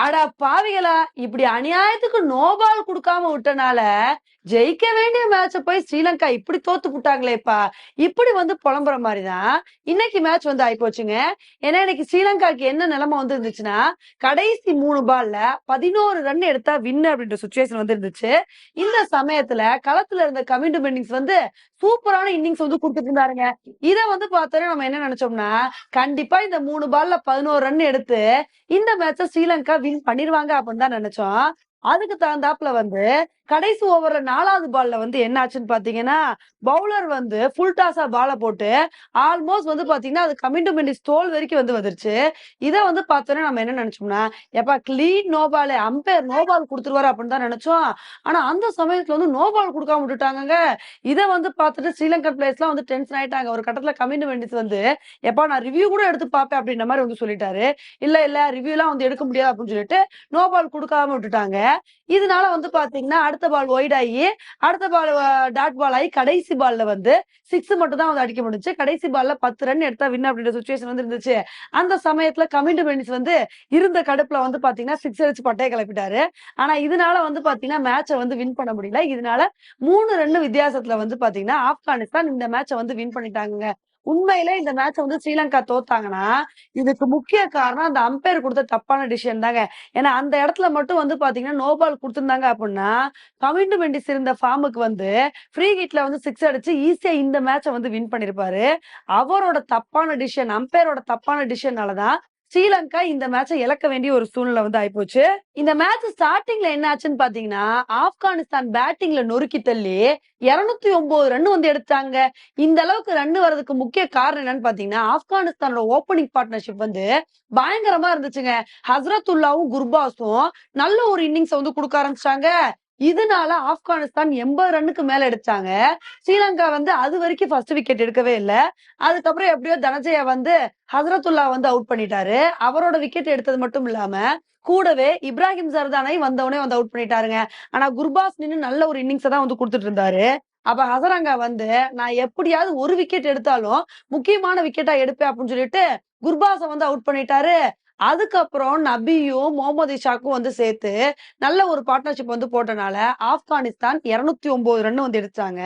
அட பாவிகளா இப்படி அநியாயத்துக்கு நோபால் கொடுக்காம விட்டனால ஜெயிக்க வேண்டிய மேட்ச போய் ஸ்ரீலங்கா இப்படி தோத்து புட்டாங்களேப்பா. இப்படி வந்து புலம்புற மாதிரிதான் இன்னைக்கு மேட்ச் வந்து ஆயிப்போச்சுங்க. ஏன்னா இன்னைக்கு ஸ்ரீலங்காக்கு என்ன நிலைமை வந்து இருந்துச்சுன்னா கடைசி மூணு பால்ல பதினோரு ரன் எடுத்தா வின்னு அப்படின்ற சுச்சுவேஷன் வந்து இருந்துச்சு இந்த சமயத்துல களத்துல இருந்த கமிண்டு பெண்டிங்ஸ் வந்து சூப்பரான இன்னிங்ஸ் வந்து கொடுத்துட்டு இருந்தாருங்க. இத வந்து பார்த்தோன்னா நம்ம என்ன நினைச்சோம்னா கண்டிப்பா இந்த மூணு பால்ல பதினோரு ரன் எடுத்து இந்த மேட்ச ஸ்ரீலங்கா வின் பண்ணிருவாங்க அப்படின்னு தான் நினைச்சோம். அதுக்கு தகுந்தாப்புல வந்து கடைசி ஓவர்ல நாலாவது பால்ல வந்து என்ன ஆச்சுன்னு பாத்தீங்கன்னா பவுலர் வந்து ஃபுல் டாஸா பால போட்டு ஆல்மோஸ்ட் வந்து பாத்தீங்கன்னா அது கமிண்டு மெண்டிஸ் தோல் வரைக்கும் வந்து வந்துருச்சு. இதை வந்து பார்த்தோன்னே நம்ம என்ன நினைச்சோம்னா எப்பா clean no ball umpire no ball கொடுத்துருவாரு அப்படின்னு தான் நினைச்சோம். ஆனா அந்த சமயத்துல வந்து நோ பால் கொடுக்காம விட்டுட்டாங்க இதை வந்து பார்த்துட்டு ஸ்ரீலங்கன் பிளேஸ்லாம் வந்து டென்ஷன் ஆயிட்டாங்க. ஒரு கட்டத்துல கமிண்டு மெண்டிஸ் வந்து எப்பா நான் ரிவ்யூ கூட எடுத்து பார்ப்பேன் அப்படின்ற மாதிரி வந்து சொல்லிட்டாரு. இல்ல இல்ல ரிவ்யூலாம் வந்து எடுக்க முடியாது அப்படின்னு சொல்லிட்டு நோ பால் கொடுக்காம விட்டுட்டாங்க. இதனால வந்து பாத்தீங்கன்னா அடுத்த பால் ஒயிட் ஆகி அடுத்த பால் டாட் பால் ஆகி கடைசி பால்ல வந்து சிக்ஸ் மட்டும் தான் வந்து அடிக்க முடிஞ்சுச்சு. கடைசி பால்ல பத்து ரன் எடுத்தா வின் அப்படின்ற சுச்சுவேஷன் வந்து இருந்துச்சு. அந்த சமயத்துல கமிண்டு பெனிஸ் வந்து இருந்த கடுப்புல வந்து பாத்தீங்கன்னா சிக்ஸ் அடிச்சு பட்டையை கிளப்பிட்டாரு. ஆனா இதனால வந்து பாத்தீங்கன்னா மேட்சை வந்து வின் பண்ண முடியல. இதனால மூணு ரன் வித்தியாசத்துல வந்து பாத்தீங்கன்னா ஆப்கானிஸ்தான் இந்த மேட்சை வந்து வின் பண்ணிட்டாங்க உண்மையில இந்த மேட்ச வந்து ஸ்ரீலங்கா தோத்தாங்கன்னா இதுக்கு முக்கிய காரணம் அந்த அம்பையர் கொடுத்த தப்பான டிசிஷன் தாங்க. ஏன்னா அந்த இடத்துல மட்டும் வந்து பாத்தீங்கன்னா நோபால் கொடுத்திருந்தாங்க அப்படின்னா கமிண்டு மெண்டிஸ் இருந்த ஃபார்முக்கு வந்து ஃப்ரீ கிட்ல வந்து சிக்ஸ் அடிச்சு ஈஸியா இந்த மேட்சை வந்து வின் பண்ணிருப்பாரு. அவரோட தப்பான டிசிஷன் அம்பையரோட தப்பான டிசிஷனாலதான் ஸ்ரீலங்கா இந்த மேட்சை இழக்க வேண்டிய ஒரு சூழ்நிலை வந்து ஆயிப்போச்சு. இந்த மேட்ச் ஸ்டார்டிங்ல என்ன ஆச்சுன்னு பாத்தீங்கன்னா ஆப்கானிஸ்தான் பேட்டிங்ல நொறுக்கி தள்ளி இருநூத்தி ஒன்பது ரன் வந்து எடுத்தாங்க. இந்த அளவுக்கு ரன் வர்றதுக்கு முக்கிய காரணம் என்னன்னு பாத்தீங்கன்னா ஆப்கானிஸ்தானோட ஓப்பனிங் பார்ட்னர்ஷிப் வந்து பயங்கரமா இருந்துச்சுங்க. ஹசரத்துல்லாவும் குர்பாஸும் நல்ல ஒரு இன்னிங்ஸ் வந்து கொடுக்க ஆரம்பிச்சாங்க இதனால ஆப்கானிஸ்தான் எண்பது ரன்னுக்கு மேல எடுத்தாங்க ஸ்ரீலங்கா வந்து அது வரைக்கும் ஃபர்ஸ்ட் விக்கெட் எடுக்கவே இல்லை. அதுக்கப்புறம் எப்படியோ தனஜயா வந்து ஹசரத்துல்லா வந்து அவுட் பண்ணிட்டாரு. அவரோட விக்கெட் எடுத்தது மட்டும் இல்லாம கூடவே இப்ராஹிம் சர்தானை வந்தவனே வந்து அவுட் பண்ணிட்டாருங்க. ஆனா குர்பாஸ் நின்று நல்ல ஒரு இன்னிங்ஸ் தான் வந்து கொடுத்துட்டு இருந்தாரு. அப்ப ஹசரங்கா வந்து நான் எப்படியாவது ஒரு விக்கெட் எடுத்தாலும் முக்கியமான விக்கெட்டா எடுப்பேன் அப்படின்னு சொல்லிட்டு குர்பாஸ வந்து அவுட் பண்ணிட்டாரு. அதுக்கப்புறம் நபியும் முகமது இஷாக்கும் வந்து சேர்த்து நல்ல ஒரு பார்ட்னர்ஷிப் வந்து போட்டனால ஆப்கானிஸ்தான் இருநூத்தி ஒன்பது ரன் வந்து எடுத்தாங்க.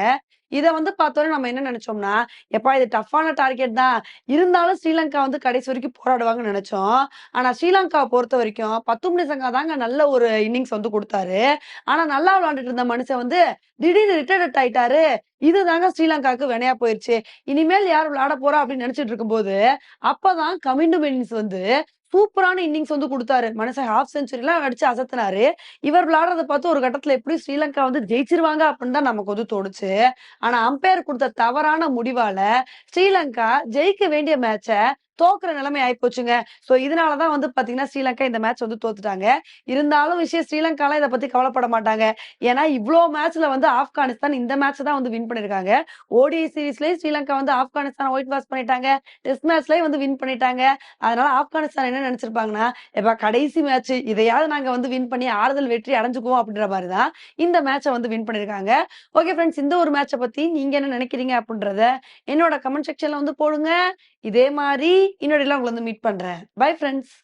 இதை வந்து பார்த்தோன்னே நம்ம என்ன நினைச்சோம்னா எப்பா இது டஃப்பான டார்கெட் தான். இருந்தாலும் ஸ்ரீலங்கா வந்து கடைசி வரைக்கும் போராடுவாங்கன்னு நினைச்சோம். ஆனா ஸ்ரீலங்காவை பொறுத்த வரைக்கும் பத்துமணி சங்கா தாங்க நல்ல ஒரு இன்னிங்ஸ் வந்து கொடுத்தாரு. ஆனா நல்லா விளையாண்டுட்டு இருந்த மனுஷன் வந்து திடீர்னு ரிட்டையர்ட் ஆயிட்டாரு. இதுதாங்க ஸ்ரீலங்காவுக்கு வினையா போயிருச்சு. இனிமேல் யார் விளையாட போறா அப்படின்னு நினைச்சிட்டு இருக்கும்போது அப்பதான் கமிண்டு மெனிஸ் வந்து சூப்பரான இன்னிங்ஸ் வந்து கொடுத்தாரு. மனசை ஹாஃப் செஞ்சுரி எல்லாம் அடிச்சு அசத்தினாரு. இவர் விளையாடுறத பார்த்து ஒரு கட்டத்துல எப்படி ஸ்ரீலங்கா வந்து ஜெயிச்சிருவாங்க அப்படின்னு தான் நமக்கு வந்து தோணுச்சு. ஆனா அம்பையர் கொடுத்த தவறான முடிவால ஸ்ரீலங்கா ஜெயிக்க வேண்டிய மேட்ச தோக்குற நிலைமை ஆயிப்போச்சுங்க. சோ இதனாலதான் வந்து பாத்தீங்கன்னா ஸ்ரீலங்கா இந்த மேட்ச் வந்து தோத்துட்டாங்க. இருந்தாலும் விஷயம் ஸ்ரீலங்காலாம் இதை பத்தி கவலைப்பட மாட்டாங்க. ஏன்னா இவ்வளோ மேட்ச்ல வந்து ஆப்கானிஸ்தான் இந்த மேட்ச் தான் வந்து வின் பண்ணிருக்காங்க. ஓடிஐ சீரீஸ்லயும் ஸ்ரீலங்கா வந்து ஆப்கானிஸ்தான் ஒயிட் வாஷ் பண்ணிட்டாங்க. டெஸ்ட் மேட்ச்லயும் வந்து வின் பண்ணிட்டாங்க. அதனால ஆப்கானிஸ்தான் என்ன நினைச்சிருப்பாங்கன்னா எப்ப கடைசி மேட்ச் இதையாவது நாங்க வந்து வின் பண்ணி ஆறுதல் வெற்றி அடைஞ்சுக்குவோம் அப்படின்ற மாதிரி தான் இந்த மேட்சை வந்து வின் பண்ணிருக்காங்க. ஓகே ஃப்ரெண்ட்ஸ் இந்த ஒரு மேட்சை பத்தி நீங்க என்ன நினைக்கிறீங்க அப்படின்றத என்னோட கமெண்ட் செக்ஷன்ல வந்து போடுங்க. இதே மாதிரி இன்னொரு உங்களை வந்து மீட் பண்றேன். Bye friends